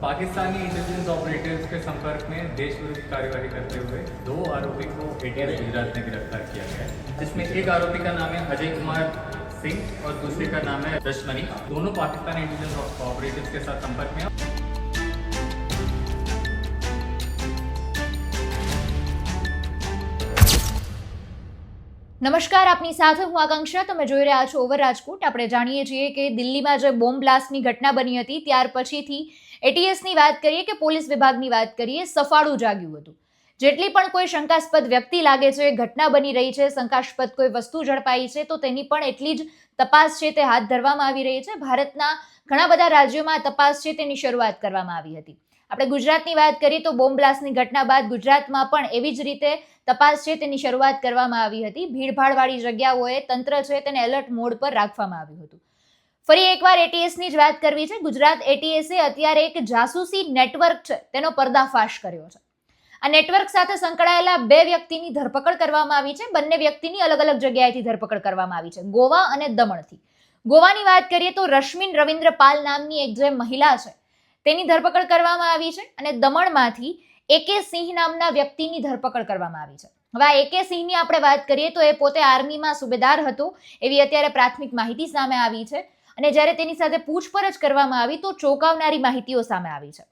Pakistani intelligence operators के संपर्क में देश विरोधी कार्यवाही करते हुए दो आरोपी को एटीएस गुजरात में गिरफ़्तार किया गया है, जिसमें एक आरोपी का नाम है अजय कुमार सिंह और दूसरे का नाम है रश्मनी। दोनों पाकिस्तानी इंटेलिजेंस ऑपरेटर्स के साथ संपर्क में નમસ્કાર, આપની સાથે હું આકાંક્ષા. તમે જોઈ રહ્યા છો ઓવર રાજકોટ. આપણે જાણીએ છીએ કે દિલ્હીમાં જે બોમ્બ બ્લાસ્ટની ઘટના બની હતી, ત્યાર પછીથી એટીએસની વાત કરીએ કે પોલીસ વિભાગની વાત કરીએ, સફાળું જાગ્યું હતું. જેટલી પણ કોઈ શંકાસ્પદ વ્યક્તિ લાગે છે, ઘટના બની રહી છે, શંકાસ્પદ કોઈ વસ્તુ ઝડપાઈ છે, તો તેની પણ એટલી જ તપાસ છે તે હાથ ધરવામાં આવી રહી છે. ભારતના ઘણા બધા રાજ્યોમાં તપાસ છે તેની શરૂઆત કરવામાં આવી હતી. આપણે ગુજરાતની વાત કરીએ તો બોમ્બ બ્લાસ્ટની ઘટના બાદ ગુજરાતમાં પણ એવી જ રીતે તપાસ છે તેની શરૂઆત કરવામાં આવી હતી. ભીડભાડવાળી જગ્યાઓએ તંત્ર છે તેને એલર્ટ મોડ પર રાખવામાં આવ્યું હતું. ફરી એકવાર એટીએસની જ વાત કરવી છે. ગુજરાત એટીએસે અત્યારે એક જાસૂસી નેટવર્ક છે. તેનો પર્દાફાશ કર્યો છે. આ નેટવર્ક સાથે સંકળાયેલા બે વ્યક્તિની ધરપકડ કરવામાં આવી છે. બંને વ્યક્તિની અલગ અલગ જગ્યાએથી ધરપકડ કરવામાં આવી છે. ગોવા અને દમણથી. ગોવાની વાત કરીએ તો રશ્મિન રવિન્દ્ર પાલ નામની એક જે મહિલા છે તેની ધરપકડ કરવામાં આવી છે અને દમણમાંથી એકે સિંહ નામના વ્યક્તિની ધરપકડ કરવામાં આવી છે. હવે આ એકે સિંહની આપણે વાત કરીએ તો એ પોતે આર્મીમાં સુબેદાર હતો એવી અત્યારે પ્રાથમિક માહિતી સામે આવી છે અને જ્યારે તેની સાથે પૂછપરછ કરવામાં આવી તો ચોંકાવનારી માહિતીઓ સામે આવી છે.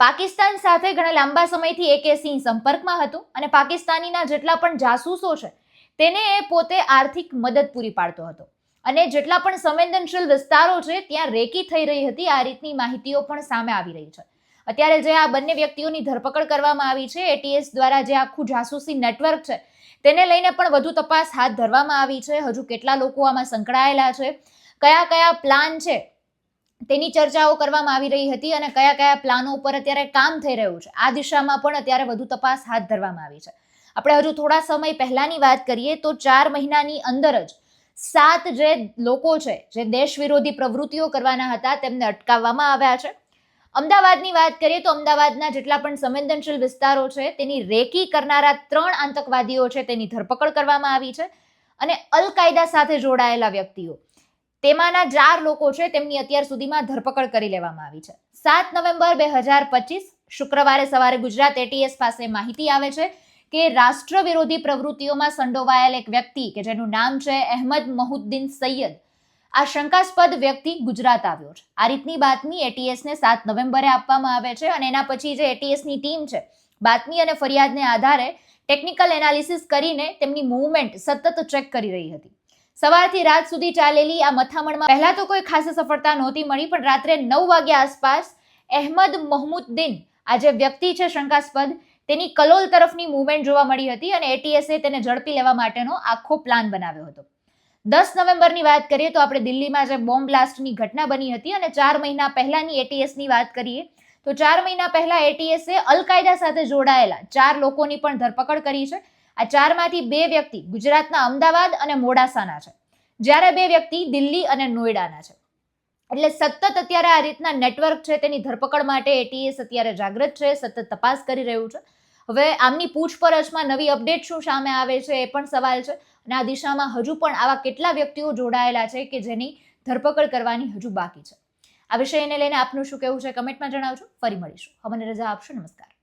પાકિસ્તાન સાથે ઘણા લાંબા સમયથી એકે સિંહ સંપર્કમાં હતો અને પાકિસ્તાનીના જેટલા પણ જાસૂસો છે તેને એ પોતે આર્થિક મદદ પૂરી પાડતો હતો. અને જેટલા પણ સંવેદનશીલ વિસ્તારો છે, ત્યાં રેકી થઈ રહી હતી. આ રીતની માહિતીઓ પણ સામે આવી રહી છે. અત્યારે જે આ બંને વ્યક્તિઓની ધરપકડ કરવામાં આવી છે એટીએસ દ્વારા જે આખું જાસૂસી નેટવર્ક છે, તેને લઈને પણ વધુ તપાસ હાથ ધરવામાં આવી છે. હજુ કેટલા લોકો આમાં સંકળાયેલા છે, કયા કયા પ્લાન છે, તેની ચર્ચાઓ કરવામાં આવી રહી હતી અને કયા કયા પ્લાનો ઉપર અત્યારે કામ થઈ રહ્યું છે, આ દિશામાં પણ અત્યારે વધુ તપાસ હાથ ધરવામાં આવી છે. આપણે હજુ થોડા સમય પહેલાની વાત કરીએ તો ચાર મહિનાની અંદર જ સાત જે લોકો છે, જે દેશ વિરોધી પ્રવૃત્તિઓ કરવાના હતા, તેમને અટકાવવામાં આવ્યા છે. અમદાવાદની વાત કરીએ તો અમદાવાદના જેટલા પણ સંવેદનશીલ વિસ્તારો છે, તેની રેકી કરનારા ત્રણ આતંકવાદીઓ છે, તેની ધરપકડ કરવામાં આવી છે અને અલ કાયદા સાથે જોડાયેલા વ્યક્તિઓ. તેમાંના ચાર લોકો છે, તેમની અત્યાર સુધીમાં ધરપકડ કરી લેવામાં આવી છે. સાત નવેમ્બર બે હજાર પચીસ શુક્રવારે સવારે ગુજરાત એટીએસ પાસે માહિતી આવે છે કે રાષ્ટ્ર વિરોધી પ્રવૃત્તિઓમાં સંડોવાયેલ એક વ્યક્તિ કે જેનું નામ છે અહેમદ મહુદ્દીન સૈયદ. આ શંકાસ્પદ વ્યક્તિ ગુજરાત આવ્યો છે. આ રીતની બાતમી એટીએસને સાત નવેમ્બરે આપવામાં આવે છે અને એના પછી જે એટીએસની ટીમ છે, બાતમી અને ફરિયાદને આધારે ટેકનિકલ એનાલિસિસ કરીને તેમની મૂવમેન્ટ સતત ચેક કરી રહી હતી. સવારથી રાત સુધી ચાલેલી આ મથામણમાં પહેલા તો કોઈ ખાસ સફળતા નહોતી મળી, પણ રાત્રે નવ વાગ્યા આસપાસ અહેમદ મહમુદ્દીન, આ જે વ્યક્તિ છે, શંકાસ્પદ તેની કલોલ તરફની મૂવમેન્ટ જોવા મળી હતી અને એટીએસએ તેને ઝડપી લેવા માટેનો આખો પ્લાન બનાવ્યો હતો. દસ નવેમ્બરની વાત કરીએ તો આપણે દિલ્હીમાં જે બોમ્બ બ્લાસ્ટની ઘટના બની હતી અને ચાર મહિના પહેલાની એટીએસની વાત કરીએ તો ચાર મહિના પહેલા એટીએસે અલકાયદા સાથે જોડાયેલા ચાર લોકોની પણ ધરપકડ કરી છે. આ ચારમાંથી બે વ્યક્તિ ગુજરાતના અમદાવાદ અને મોડાસાના છે. જ્યારે બે વ્યક્તિ દિલ્હી અને નોઈડાના છે. એટલે સતત અત્યારે આ રીતના નેટવર્ક છે તેની ધરપકડ માટે એટીએસ અત્યારે જાગૃત છે, સતત તપાસ કરી રહ્યું છે. હવે આમની પૂછપરછમાં નવી અપડેટ શું સામે આવે છે એ પણ સવાલ છે. અને આ દિશામાં હજુ પણ આવા કેટલા વ્યક્તિઓ જોડાયેલા છે કે જેની ધરપકડ કરવાની હજુ બાકી છે. આ વિષયને લઈને આપનું શું કહેવું છે કમેન્ટમાં જણાવજો. ફરી મળીશું. અમને રજા આપશો. નમસ્કાર.